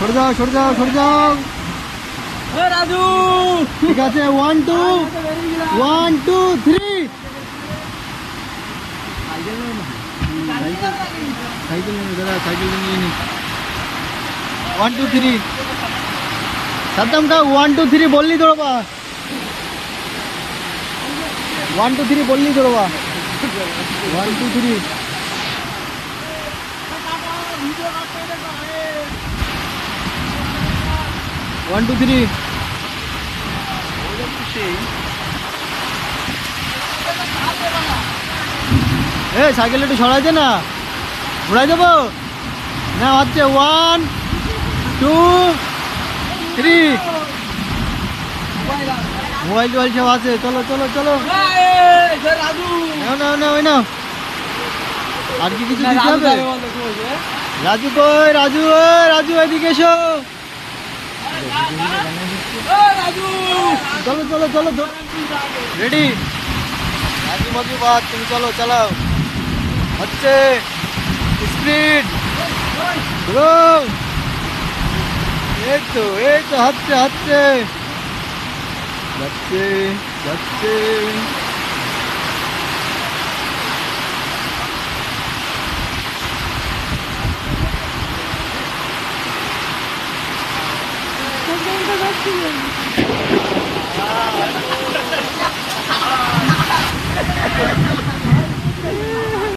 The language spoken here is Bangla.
সরে যাও সরে যাও সরে যাও। রাজু! ঠিক আছে one two one two three cycle নিয়ে দাদা সাইকেল নিয়ে নি। ওয়ান টু থ্রি সাদ্দাম কা ওয়ান টু থ্রি বললি দৌড়বা। ওয়ান টু থ্রি বললি দৌড়বা। One two three one two three এ সাইকেল একটু সরাই দে না। ঘুরাই দেবো? না হচ্ছে ওয়ান টু থ্রি মোবাইল টোবাইল সব আছে। চলো চলো চলো। না না এই নাও। আর কি কিছু দিতে হবে? রাজু কই? রাজু ওই রাজু এদিকে এসো। চলো চলো চলো রেডি রাজু বাজু বাদ তুমি চলো, চালাও। হচ্ছে। স্পিড এই তো এই তো হচ্ছে হচ্ছে যাচ্ছে যাচ্ছে। Thank you.